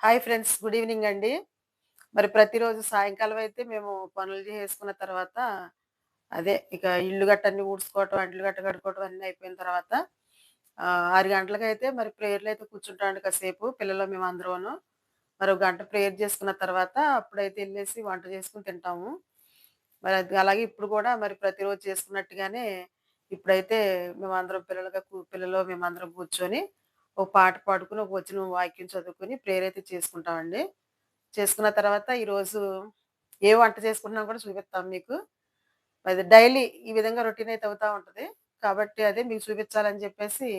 Hi friends good evening అండి. మరి ప్రతిరోజు సాయంకాలం అయితే మేము పనులు చేసుకున్న తర్వాత అదే ఇక ఇల్లు గట్టన్ని ఊడ్చుకోవటం అంట్లు గట్ట కడుకోవటం అన్నీ అయిపోయిన తర్వాత ఆరు గంటలకు అయితే మరి ప్రేయర్లు అయితే కూర్చుంటామండి కాసేపు పిల్లలు మేము అందరూను. మరి ఒక గంట ప్రేయర్ చేసుకున్న తర్వాత అప్పుడైతే వెళ్ళేసి వంట చేసుకుని తింటాము. మరి అది అలాగే ఇప్పుడు కూడా మరి ప్రతిరోజు చేసుకున్నట్టుగానే ఇప్పుడైతే మేమందరం పిల్లలుగా పిల్లలు మేమందరం కూర్చొని ఒక పాట పాడుకుని ఒక వచ్చిన వాక్యం చదువుకుని ప్రేయర్ అయితే చేసుకుంటామండి. చేసుకున్న తర్వాత ఈరోజు ఏ వంట చేసుకుంటున్నాం కూడా చూపిస్తాం మీకు. అది డైలీ ఈ విధంగా రొటీన్ అయితే అవుతా ఉంటుంది. కాబట్టి అదే మీకు చూపించాలని చెప్పేసి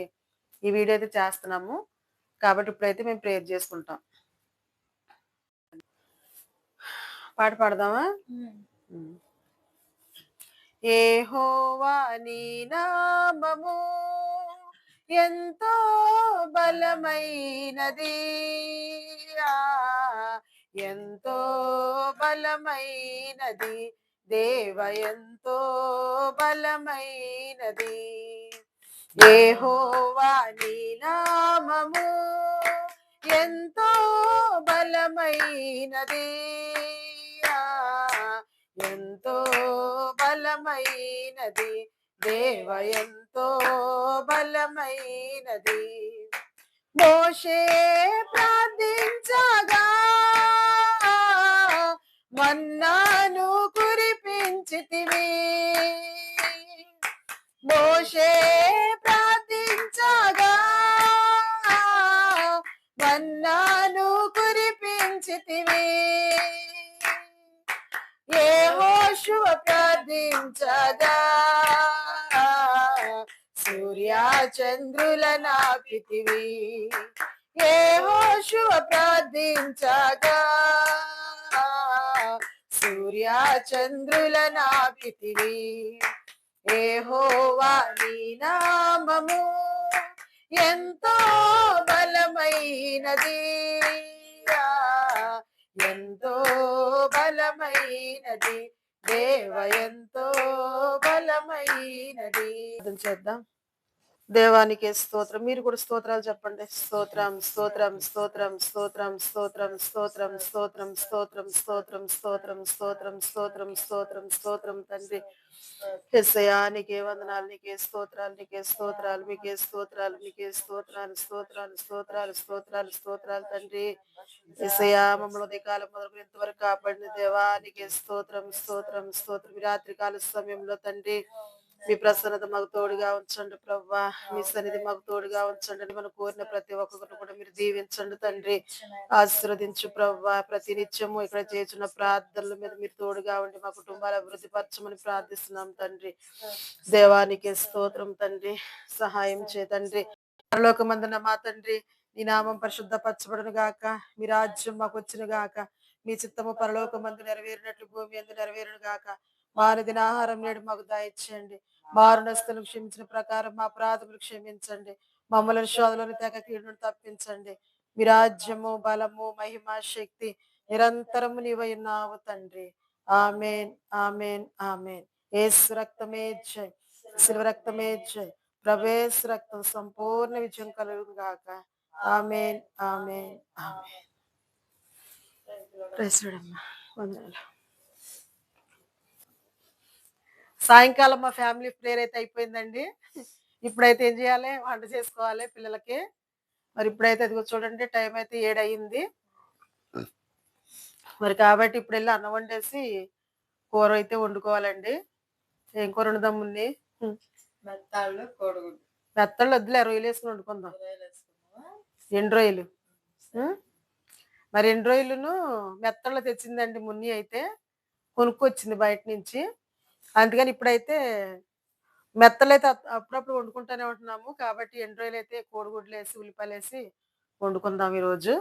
ఈ వీడియో అయితే చేస్తున్నాము. కాబట్టి ఇప్పుడైతే మేము ప్రేయర్ చేసుకుంటాం. పాట పాడదామా? ఏహోవా నీ నామము ఎంతో బలమైనది. ఎంతో బలమైనది. దేవ ఎంతో బలమైనది. ఏహోవా నీ నామము ఎంతో బలమైనది. ఎంతో బలమైనది. దేవ ఎంతో బలమైనది. మోషే ప్రార్థించగా మన్నాను కురిపించితి. చంద్రుల నాపితివి ఏ హోషువ ప్రార్థించగా. సూర్య చంద్రుల నాపితివి ఏ హోవా నీ నామము ఎంతో బలమైనది. ఎంతో బలమైనది. దేవ ఎంతో బలమైనది. చేద్దాం. దేవానికి స్తోత్రం మీరు కూడా స్తోత్రాలు చెప్పండి స్తోత్రం స్తోత్రం స్తోత్రం స్తోత్రం స్తోత్రం స్తోత్రం స్తోత్రం స్తోత్రం స్తోత్రం స్తోత్రం స్తోత్రం స్తోత్రం స్తోత్రం స్తోత్రం తండ్రి ఎస్సయా నీకే వందనాలు నీకే స్తోత్రాలు నీకే స్తోత్రాలు మీకే స్తోత్రాలు మీకే స్తోత్రాలు స్తోత్రాలు స్తోత్రాలు స్తోత్రాలు స్తోత్రాలు తండ్రి ఎస్సయా మమ్మల్ని ఉదయకాలం మొదలు ఇంతవరకు కాపాడిన దేవా నీకే స్తోత్రం స్తోత్రం స్తోత్రం రాత్రికాల కాల సమయంలో తండ్రి మీ ప్రసన్నత మాకు తోడుగా ఉంచండి ప్రవ్వా. మీ సన్నిధి మాకు తోడుగా ఉంచండి. మనం కోరిన ప్రతి ఒక్కరిని కూడా మీరు దీవించండి తండ్రి. ఆశీర్వదించు ప్రవ్వా. ప్రతి నిత్యము ఇక్కడ చేసిన ప్రార్థనల మీద మీరు తోడుగా ఉండి మా కుటుంబాలు అభివృద్ధి పరచమని ప్రార్థిస్తున్నాం తండ్రి. దేవానికి స్తోత్రం తండ్రి. సహాయం చే తండ్రి. పరలోకమందున మా తండ్రి నీ నామం పరిశుద్ధ పరచబడును గాక. మీ రాజ్యం మాకు వచ్చిన గాక. మీ చిత్తము పరలోకమందు నెరవేరినట్లు భూమి ఎందు నెరవేరును గాక. మానదిన ఆహారం నేడు మాకు దయచేయండి మారుణస్తులు క్షమించిన ప్రకారం మా అపరాధములు క్షమించండి. మమ్మల్ని శోధలను తెగ కీడును తప్పించండి. మీ రాజ్యము బలము మహిమ శక్తి నిరంతరము నీవైనావు తండ్రి. Amen amen amen. ఏసు రక్తమే జై. శిల్వ రక్తమే జై. ప్రవేశ రక్తం సంపూర్ణ విజయం కలుగు గాక. Amen amen amen. వందనాలు. సాయంకాలం మా ఫ్యామిలీ ప్రేయర్ అయితే అయిపోయిందండి. ఇప్పుడైతే ఏం చేయాలి? వంట చేసుకోవాలి పిల్లలకి. మరి ఇప్పుడైతే అదిగో చూడండి టైం అయితే ఏడు అయింది మరి కాబట్టి ఇప్పుడు వెళ్ళి అన్నం వండేసి కూర అయితే వండుకోవాలండి. ఏం కూర వండుదాం మున్ని? మెత్తాళ్ళు కోడిగుడ్డు. మెత్తళ్ళు వద్దులే రొయ్యలు వేసుకుని వండుకుందాం? ఎండు రొయ్యలు? మరి ఎండు రొయ్యలను మెత్తళ్ళు తెచ్చిందండి మున్ని అయితే. కొనుక్కొచ్చింది బయట నుంచి. అందుకని ఇప్పుడైతే మెత్తలు అయితే అప్- అప్పుడప్పుడు వండుకుంటూనే ఉంటున్నాము. కాబట్టి ఎండు రొయ్యలు అయితే కోడిగుడ్లు వేసి ఉల్లిపాయలు వేసి వండుకుందాం ఈరోజు.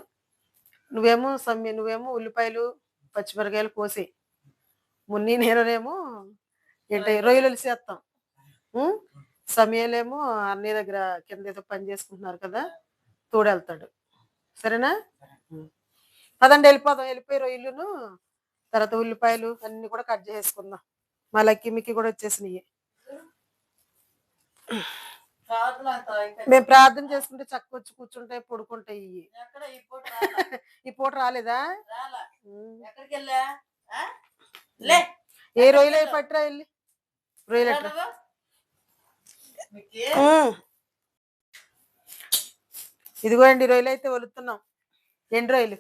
నువ్వేమో సమ్మె నువ్వేమో ఉల్లిపాయలు పచ్చిమిరకాయలు కోసి మున్ని నేనేమో ఏంటి రొయ్యలు. చేస్తాం సమయాలేమో అన్నయ్య దగ్గర కింద ఏదో పని చేసుకుంటున్నారు కదా తోడెళ్తాడు. సరేనా? పదండి వెళ్ళిపోదాం. వెళ్ళిపోయి రొయ్యలును తర్వాత ఉల్లిపాయలు అన్ని కూడా కట్ చేసుకుందాం మా లక్కీ కూడా వచ్చేసినాయి. మేము ప్రార్థన చేసుకుంటే చక్క వచ్చి కూర్చుంటాయి పడుకుంటాయి ఈ పూట రాలేదా? ఏ రొయ్యలు అవి పట్టరా వెళ్ళి. రొయ్యలు ఇదిగో అండి రొయ్యలు అయితే వలుతున్నాం ఎండు రొయ్యలు.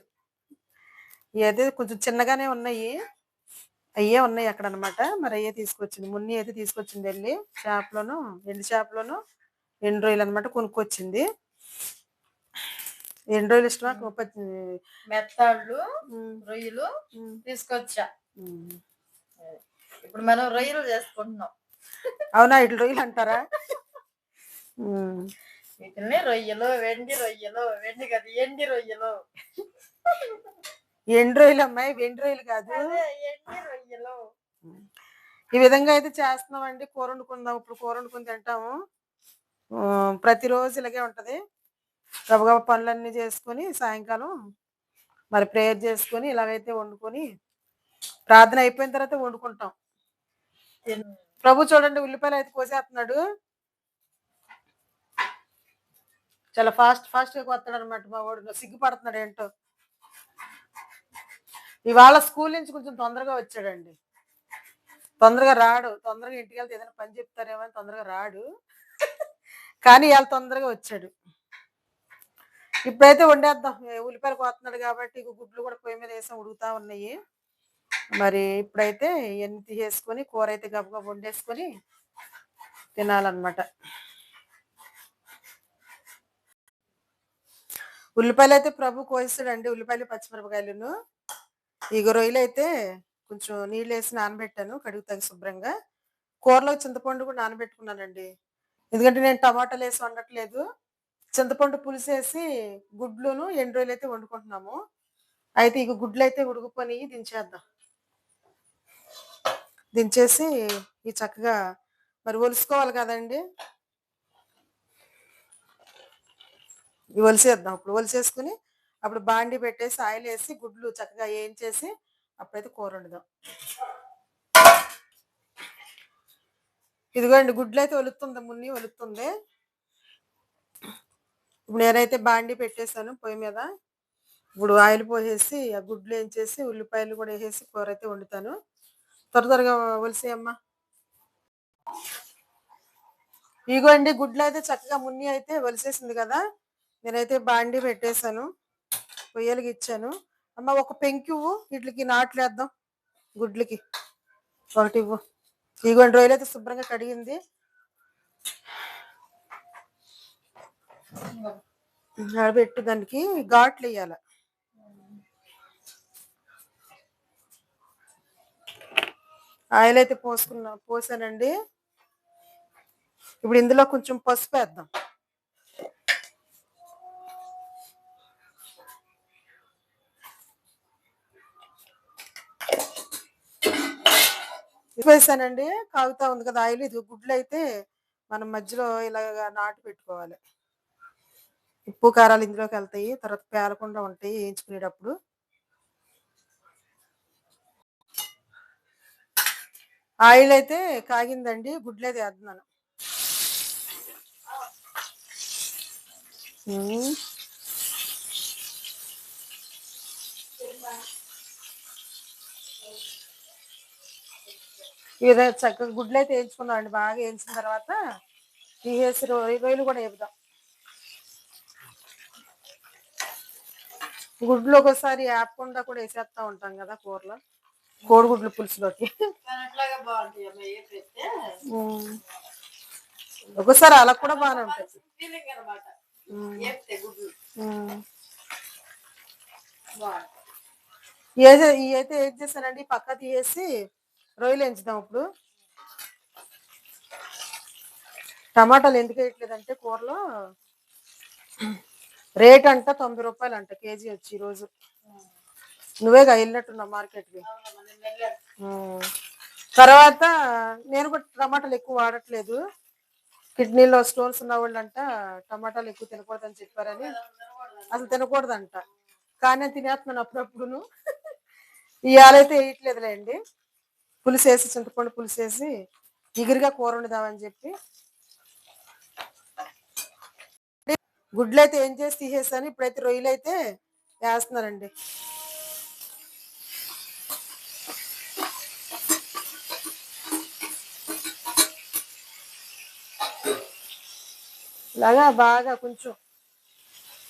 ఇది కొంచెం చిన్నగానే ఉన్నాయి. అయ్యే ఉన్నాయి అక్కడ అనమాట మరి అయ్యే తీసుకొచ్చింది. మున్ని అయితే తీసుకొచ్చింది వెళ్ళి షాప్లోను ఎండు షాప్లోను ఎండు రొయ్యలు అనమాట కొనుక్కొచ్చింది. ఎండు రొయ్యలు ఇష్టమా? మెత్తాళ్ళు రొయ్యలు తీసుకొచ్చా. ఇప్పుడు మనం రొయ్యలు చేసుకుంటున్నాం. అవునా? ఇట్లా రొయ్యలు అంటారా. వీటిని రొయ్యలు వెండి రొయ్యలు వెండి కదా ఎండి రొయ్యలు. ఎండు రొయ్యలు అమ్మాయి? వెండి రొయ్యలు కాదు? ఈ విధంగా అయితే చేస్తున్నామండి. కూర వండుకుందాం. ఇప్పుడు కూర వండుకుని తింటాము. ప్రతిరోజు ఇలాగే ఉంటది. గబగబ పనులన్నీ చేసుకొని సాయంకాలం మరి ప్రేయర్ చేసుకొని ఇలాగైతే వండుకొని ప్రార్థన అయిపోయిన తర్వాత వండుకుంటాం. ప్రభు చూడండి ఉల్లిపాయలు అయితే కోసేస్తున్నాడు. చాలా ఫాస్ట్ ఫాస్ట్గా కొత్తాడు అనమాట మా వాడు. సిగ్గుపడుతున్నాడు ఏంటో. ఇవాళ స్కూల్ నుంచి కొంచెం తొందరగా వచ్చాడండి. తొందరగా రాడు. తొందరగా ఇంటికి వెళ్తే ఏదైనా పని చెప్తారేమో అని తొందరగా రాడు. కానీ ఇవాళ తొందరగా వచ్చాడు. ఇప్పుడైతే వండేద్దాం. ఉల్లిపాయలు కోస్తున్నాడు కాబట్టి గుడ్లు కూడా పొయ్యి మీద వేసాం ఉడుగుతా ఉన్నాయి. మరి ఇప్పుడైతే ఇవన్నీ తీసేసుకొని కూర అయితే గబగబ వండేసుకొని తినాలన్నమాట. ఉల్లిపాయలు అయితే ప్రభు కోయిస్తాడండి. ఉల్లిపాయలు పచ్చిమిరపకాయలను. ఈ రొయ్యలు అయితే కొంచెం నీళ్ళు వేసి నానబెట్టాను కడుగుతాను శుభ్రంగా. కూరలో చింతపండు కూడా నానబెట్టుకున్నానండి. ఎందుకంటే నేను టమాటాలు వేసి వండట్లేదు. చింతపండు పులుసు వేసి గుడ్లును ఎండు రొయ్యలు అయితే వండుకుంటున్నాము. అయితే ఇక గుడ్లు అయితే ఉడుకుకొని దించేద్దాం. దించేసి ఈ చక్కగా మరి ఒలుసుకోవాలి కదండి. ఇవి ఒలిసేద్దాం ఇప్పుడు ఒలిసేసుకుని అప్పుడు బాండి పెట్టేసి ఆయిల్ వేసి గుడ్లు చక్కగా వేయించేసి అప్పుడైతే కూర వండుదాం. ఇదిగోండి గుడ్లు అయితే ఒలుతుంది మున్ని ఒలుతుంది. ఇప్పుడు నేనైతే బాండి పెట్టేశాను పొయ్యి మీద. ఇప్పుడు ఆయిల్ పోసేసి ఆ గుడ్లు వేయించేసి ఉల్లిపాయలు కూడా వేసేసి కూర అయితే వండుతాను. త్వర త్వరగా ఒలిసేయమ్మా ఇగోండి గుడ్లు అయితే చక్కగా మున్ని అయితే ఒలిసేసింది కదా. నేనైతే బాండి పెట్టేశాను. పొయ్యలకి ఇచ్చాను. అమ్మ ఒక పెంకివ్వు వీటికి నాట్లేద్దాం. గుడ్లకి. ఒకటి ఇవ్వు. ఇగోండి రొయ్యలు అయితే శుభ్రంగా కడిగింది. పెట్టి దానికి ఘాట్లు వేయాలి. ఆయిల్ అయితే పోసుకున్నా పోసానండి. ఇప్పుడు ఇందులో కొంచెం పసుపు వేద్దాం. వేసానండి కాగుతా ఉంది కదా ఆయిల్. ఇది గుడ్లు అయితే మనం మధ్యలో ఇలాగ నాటు పెట్టుకోవాలి. ఉప్పు కారాలు ఇందులోకి వెళ్తాయి. తర్వాత పేలకుండా ఉంటాయి వేయించుకునేటప్పుడు. ఆయిల్ అయితే కాగిందండి. గుడ్లు అయితే వేస్తున్నాను. ఈ విధంగా చక్కగా గుడ్లు అయితే వేయించుకున్నాం అండి బాగా వేయించిన తర్వాత తీసేసి రొయ్య రొయ్యలు కూడా వేపుదాం. గుడ్లు ఒకసారి వేపకుండా కూడా వేసేస్తా ఉంటాం కదా కూరలో. కోడిగుడ్లు పులుసులోకి. ఒకసారి అలా కూడా బాగానే ఉంటుంది. అయితే ఏం చేశానండి పక్క తీసేసి రొయ్యలు ఎంచుదాం ఇప్పుడు. టమాటాలు ఎందుకు వేయట్లేదంటే కూరలో రేట్ అంట తొంభై రూపాయలు అంట కేజీ వచ్చి ఈరోజు నువ్వేగా వెళ్ళినట్టున్నావు మార్కెట్కి. తర్వాత నేను కూడా టమాటాలు ఎక్కువ వాడట్లేదు. కిడ్నీలో స్టోన్స్ ఉన్న వాళ్ళంట టమాటాలు ఎక్కువ తినకూడదని చెప్పారని. అసలు తినకూడదంట. కానీ తినేస్తున్నాను అప్పుడప్పుడును. ఇవాళైతే వేయట్లేదులేండి. పులుసు వేసి చింతపండు పులుసు వేసి ఎగిరిగా కూర వండుదామని చెప్పి. గుడ్లు అయితే ఏం చేసి తీసేసాను ఇప్పుడైతే రొయ్యలు అయితే వేస్తున్నానండి ఇలాగా బాగా కొంచెం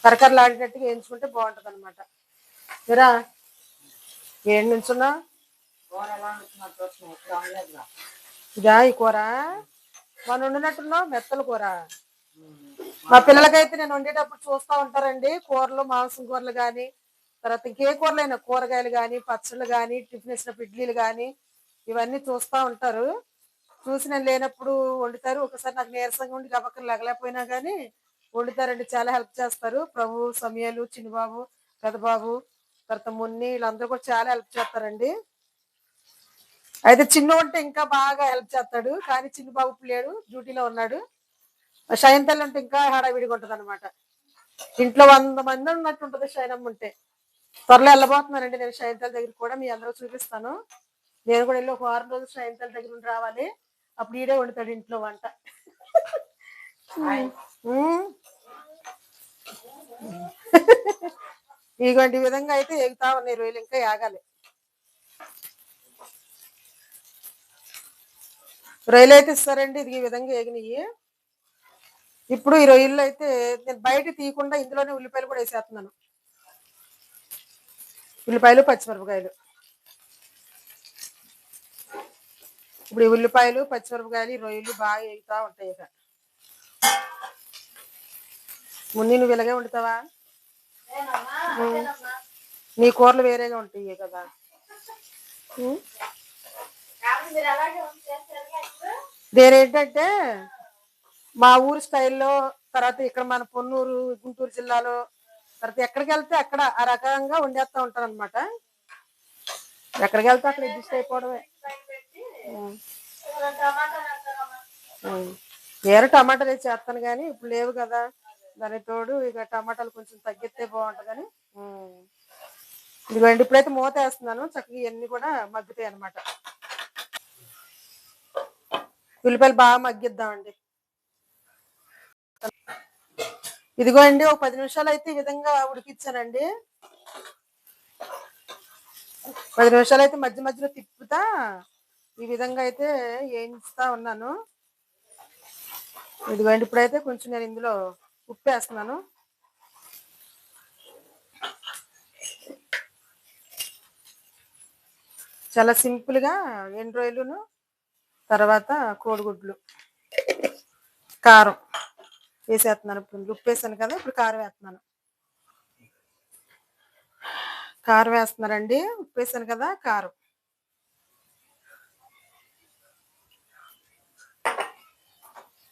కరకరలాడేటట్టుగా వేయించుకుంటే బాగుంటుంది అనమాట మీరా ఏడు నుంచున్నా? ఇదా ఈ కూర? మనం వండినట్టున్నావు? మెత్తల కూర. మా పిల్లలకైతే నేను వండేటప్పుడు చూస్తా ఉంటారండి కూరలు మాంసం కూరలు కానీ తర్వాత ఇంకే కూరలైనా కూరగాయలు కానీ పచ్చళ్ళు కానీ టిఫిన్ వేసినప్పుడు ఇడ్లీలు కానీ ఇవన్నీ చూస్తా ఉంటారు. చూసి నేను లేనప్పుడు వండుతారు. ఒకసారి నాకు నీరసంగా ఉండి గబక్కలు లగలేకపోయినా కానీ వండుతారండి. చాలా హెల్ప్ చేస్తారు. ప్రభు సమయాలు చిన్నబాబు పెద్దబాబు తర్వాత మున్ని వీళ్ళందరూ కూడా చాలా హెల్ప్ చేస్తారండి. అయితే చిన్న ఉంటే ఇంకా బాగా హెల్ప్ చేస్తాడు. కానీ చిన్న బాబు లేడు డ్యూటీలో ఉన్నాడు. శయంతల్ అంటే ఇంకా హడావిడిగా ఉంటుంది అనమాట ఇంట్లో వంద మంది ఉన్నట్టు ఉంటుంది శయనమ్మ ఉంటే. త్వరలో వెళ్ళబోతున్నానండి నేను శయంతల్ దగ్గర కూడా మీ అందరూ చూపిస్తాను. నేను కూడా వెళ్ళి ఒక వారం రోజులు శయంతల్ దగ్గర నుండి రావాలి. అప్పుడు ఈడే వండుతాడు ఇంట్లో వంట. ఇటువంటి ఇగోండి ఈ విధంగా అయితే ఎగుతా ఉన్నాయి రోజులు ఇంకా యాగాలి. రొయ్యలు అయితే ఇస్తారండి. ఇది ఈ విధంగా ఏగినాయి. ఇప్పుడు ఈ రొయ్యలు అయితే నేను బయట తీయకుండా ఇందులోనే ఉల్లిపాయలు కూడా వేసేస్తున్నాను. ఉల్లిపాయలు పచ్చిమిరపకాయలు. ఇప్పుడు ఈ ఉల్లిపాయలు పచ్చిమిరపకాయలు ఈ రొయ్యలు బాగా ఎగుతా ఉంటాయి ఇక. మున్ని నువ్వు ఇలాగే వండుతావా. నీ కూరలు వేరేగా ఉంటాయి కదా. వేరేంటంటే దేని ఏంటంటే మా ఊరు స్టైల్లో తర్వాత ఇక్కడ మన పొన్నూరు గుంటూరు జిల్లాలో తర్వాత ఎక్కడికి వెళ్తే అక్కడ ఆ రకంగా వండేస్తా ఉంటాను అనమాట ఎక్కడికి వెళ్తే అక్కడ అడ్జస్ట్ అయిపోవడమే. పైన టమాటాలు వేరే టమాటాలు వేసి చేస్తాను కానీ ఇప్పుడు లేవు కదా. దాని తోడు ఇక టమాటాలు కొంచెం తగ్గిస్తే బాగుంటుందని. ఇదిగోండి ఇప్పుడైతే మూత వేస్తున్నాను. చక్కగా ఇవన్నీ కూడా మగ్గుతాయి అనమాట ఉల్లిపాయలు బాగా మగ్గిద్దామండి. ఇదిగో అండి ఒక పది నిమిషాలు అయితే ఈ విధంగా ఉడికిచ్చానండి. పది నిమిషాలు అయితే మధ్య మధ్యలో తిప్పుతా ఈ విధంగా అయితే వేయిస్తా ఉన్నాను. ఇదిగోండి ఇప్పుడైతే కొంచెం నేను ఇందులో ఉప్పు వేస్తున్నాను. చాలా సింపుల్గా ఎండు తర్వాత కోడిగుడ్లు. కారం వేసేస్తున్నాను ఇప్పుడు. ఉప్పు వేసాను కదా ఇప్పుడు కారం వేస్తున్నాను కారం వేస్తున్నారండి ఉప్పు వేసాను కదా కారం.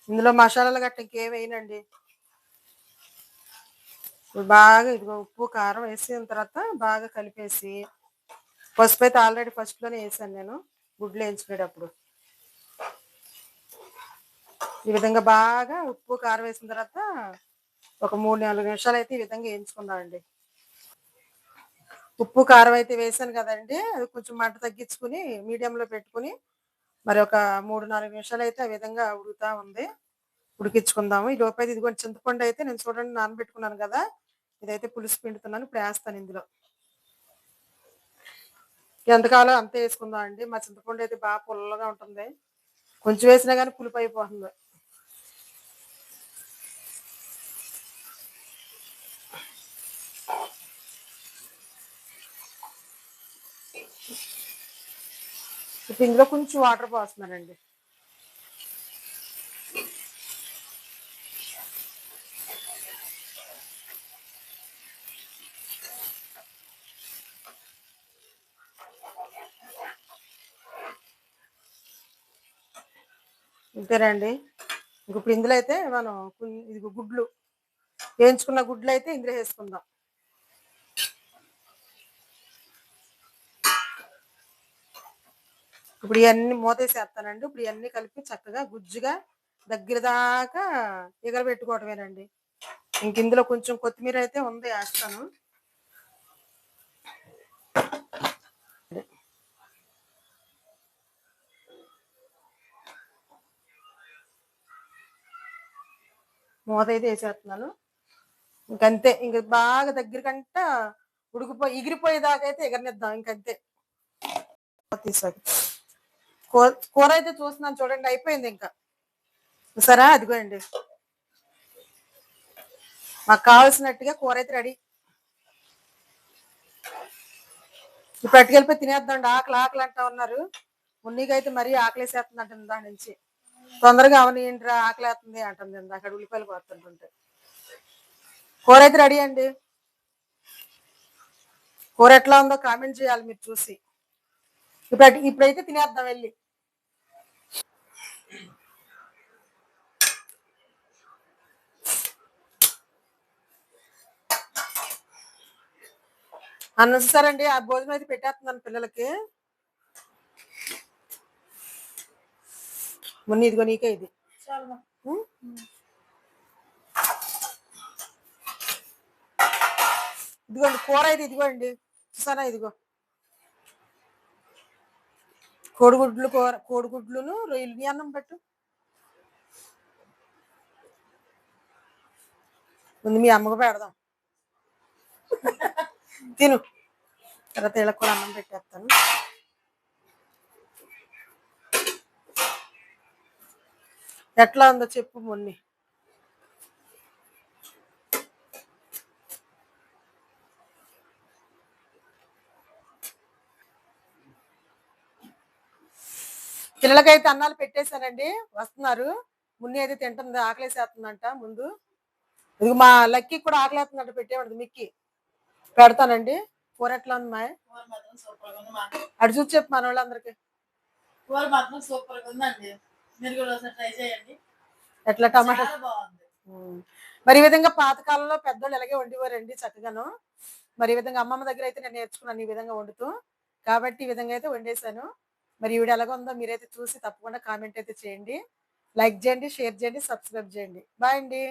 ఇందులో మసాలాలు గట్ట ఇంకేం వేయనండి. బాగా ఇదిగో ఉప్పు కారం వేసిన తర్వాత బాగా కలిపేసి పసుపు అయితే ఆల్రెడీ ఫస్ట్లోనే వేసాను నేను గుడ్లు వేయించుకునేటప్పుడు. ఈ విధంగా బాగా ఉప్పు కారం వేసిన తర్వాత ఒక మూడు నాలుగు నిమిషాలు అయితే ఈ విధంగా వేయించుకుందామండి ఉప్పు కారం అయితే వేసాను కదండి. అది కొంచెం మంట తగ్గించుకుని మీడియంలో పెట్టుకుని మరి ఒక మూడు నాలుగు నిమిషాలు అయితే ఆ విధంగా ఉడుకుతా ఉంది. ఉడికించుకుందాము. ఈ లోపల ఇది ఇదిగోండి చింతపండు అయితే నేను చూడండి నానబెట్టుకున్నాను కదా. ఇదైతే పులుసు పిండుతున్నాను ఇప్పుడు వేస్తాను ఇందులో. ఎంతకాలం అంతే వేసుకుందాం అండి మా చింతపండు అయితే బాగా పుల్లగా ఉంటుంది. కొంచెం వేసినా కానీ పులుపు అయిపోతుంది ఇప్పుడు ఇందులో కొంచెం వాటర్ పోస్తున్నానండి. అంతేనండి ఇంక ఇప్పుడు ఇందులో అయితే మనం ఇది గుడ్లు. వేయించుకున్న గుడ్లు అయితే ఇందులో వేసుకుందాం. ఇప్పుడు ఇవన్నీ మూతేసేస్తానండి ఇప్పుడు ఇవన్నీ కలిపి చక్కగా గుజ్జుగా దగ్గర దాకా ఎగరబెట్టుకోవటమేనండి. ఇంక ఇందులో కొంచెం కొత్తిమీర అయితే ఉంది వేస్తాను. మూత అయితే వేసేస్తున్నాను. ఇంకంతే. ఇంక బాగా దగ్గరకంట ఉడికిపోయి ఎగిరిపోయేదాకా అయితే ఎగరనిద్దాం. ఇంకంతే. తీసాక. కూర అయితే చూస్తున్నాను చూడండి అయిపోయింది ఇంకా. సరే అదిగోండి. మాకు కావాల్సినట్టుగా కూర అయితే రెడీ. ఇప్పుడు పట్టుకెళ్ళిపోయి తినేద్దాం ఆకలి ఆకలి అంటా ఉన్నారు. మున్నీకైతే మరీ ఆకలేసేస్తుంది అంటుంది దాని నుంచి. తొందరగా అవని ఏంట్రా ఆకలేస్తుంది అంటుంది అక్కడ ఉల్లిపాయలు కోరుతుంటుంటే కూర అయితే రెడీ అండి. కూర ఎట్లా ఉందో కామెంట్ చేయాలి మీరు చూసి. ఇప్పుడు ఇప్పుడైతే తినేద్దాం వెళ్ళి. అన్న సరేండి ఆ భోజనం అయితే పెట్టేస్తున్నాను పిల్లలకి. మొన్న ఇదిగో నీకే ఇది? ఇదిగోండి కూర ఇది ఇదిగోండి. చూసానా ఇదిగో? కోడిగుడ్లు కూర కోడిగుడ్లును రొయ్యలు. అన్నం పెట్టు. ముందు మీ అమ్మకు పెడదాం. తిను. తర్వాత వీళ్ళకి కూడా అన్నం పెట్టేస్తాను. ఎట్లా ఉందో చెప్పు మొన్ని. పిల్లలకైతే అన్నాలు పెట్టేశానండి వస్తున్నారు. మున్ని అయితే తింటుంది ఆకలేసేస్తుందంట ముందు. ఇది మా లక్కీ కూడా ఆకలేస్తుందంట పెట్టేవాడు మిక్కి. పెడతానండి. కూర ఎట్లా ఉంది మా అటు చూసి చెప్పు మన వాళ్ళందరికి కూర మాత్రం సూపర్గా ఉందండి. మీరు కూడా ఒకసారి ట్రై చేయండి. ఎట్లా టమాటా? చాలా బాగుంది. మరి ఈ విధంగా పాతకాలంలో పెద్దోళ్ళు ఎలాగే వండేవారండి చక్కగాను? మరి ఈ విధంగా అమ్మమ్మ దగ్గర అయితే నేను నేర్చుకున్నాను ఈ విధంగా వండుతూ. కాబట్టి ఈ విధంగా అయితే వండేశాను. మరి ఈవిడ ఎలాగ ఉందో మీరైతే చూసి తప్పకుండా కామెంట్ అయితే చేయండి. లైక్ చేయండి షేర్ చేయండి సబ్స్క్రైబ్ చేయండి. బాయ్ అండి.